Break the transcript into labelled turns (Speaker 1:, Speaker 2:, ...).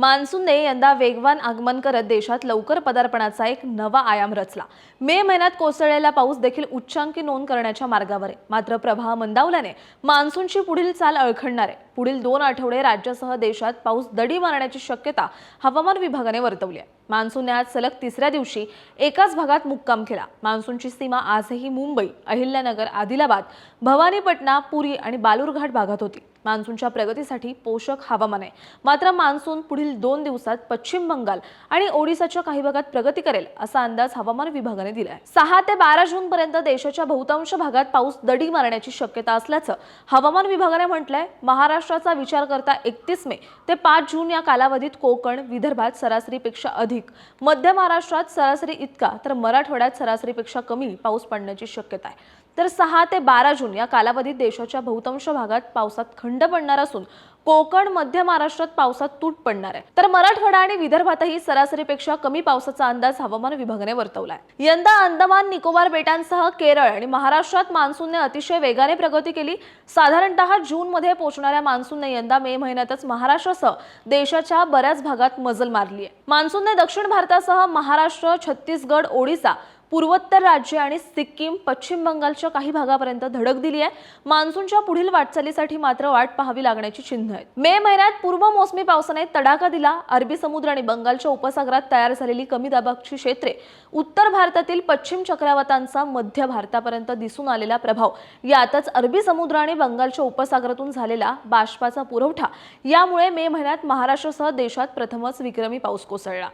Speaker 1: मान्सूनने यंदा वेगवान आगमन करत देशात लवकर पदार्पणाचा एक नवा आयाम रचला. मे महिन्यात कोसळलेला पाऊस देखील उच्चांकी नोंद करण्याच्या मार्गावर आहे. मात्र प्रवाह मंदावल्याने मान्सूनची पुढील चाल अळखडणार आहे. पुढील दोन आठवडे राज्यासह देशात पाऊस दडी मारण्याची शक्यता हवामान विभागाने वर्तवली आहे. मान्सूनने आज सलग तिसऱ्या दिवशी एकाच भागात मुक्काम केला. मान्सूनची सीमा आजही मुंबई अहिल्यानगर आदिलाबाद भवानीपटना पुरी आणि बालूरघाट भागात होती. मान्सूनच्या प्रगतीसाठी पोषक हवामान आहे. मात्र मान्सून पुढील दोन दिवसात पश्चिम बंगाल आणि ओडिसाच्या काही भागात प्रगती करेल असा अंदाज हवामान विभागाने दिलाय. सहा ते बारा जून पर्यंत देशाच्या बहुतांश भागात पाऊस दडी मारण्याची शक्यता असल्याचं हवामान विभागाने म्हटलंय. महाराष्ट्राचा विचार करता एकतीस मे ते पाच जून या कालावधीत कोकण विदर्भात सरासरीपेक्षा अधिक मध्य महाराष्ट्रात सरासरी इतका तर मराठवाड्यात सरासरीपेक्षा कमी पाऊस पडण्याची शक्यता आहे. तर सहा ते बारा जून या कालावधीत देशाच्या बहुतांश भागात पावसात खंड पडणार असून कोकण मध्य महाराष्ट्रात पावसात तूट पडणार आहे. तर मराठवाडा आणि विदर्भातही सरासरीपेक्षा कमी पावसाचा अंदाज हवामान विभागाने वर्तवलाय. यंदा अंदमान निकोबार बेटांसह केरळ आणि महाराष्ट्रात मान्सूनने अतिशय वेगाने प्रगती केली. साधारणतः जून मध्ये पोहोचणाऱ्या मान्सूनने यंदा मे महिन्यातच महाराष्ट्रासह देशाच्या बऱ्याच भागात मजल मारली आहे मान्सूनने दक्षिण भारतासह महाराष्ट्र छत्तीसगड ओडिसा पूर्वोत्तर राज्य आणि सिक्कीम पश्चिम बंगालच्या काही भागापर्यंत धडक दिली आहे. मान्सूनच्या पुढील वाटचालीसाठी मात्र वाट पाहावी लागण्याची चिन्ह आहेत. मे महिन्यात पूर्व मोसमी पावसाने तडाखा दिला. अरबी समुद्र आणि बंगालच्या उपसागरात तयार झालेली कमी दाबाची क्षेत्रे उत्तर भारतातील पश्चिम चक्रवातांचा मध्य भारतापर्यंत दिसून आलेला प्रभाव यातच अरबी समुद्र आणि बंगालच्या उपसागरातून झालेला बाष्पाचा पुरवठा यामुळे मे महिन्यात महाराष्ट्रासह देशात प्रथमच विक्रमी पाऊस कोसळला.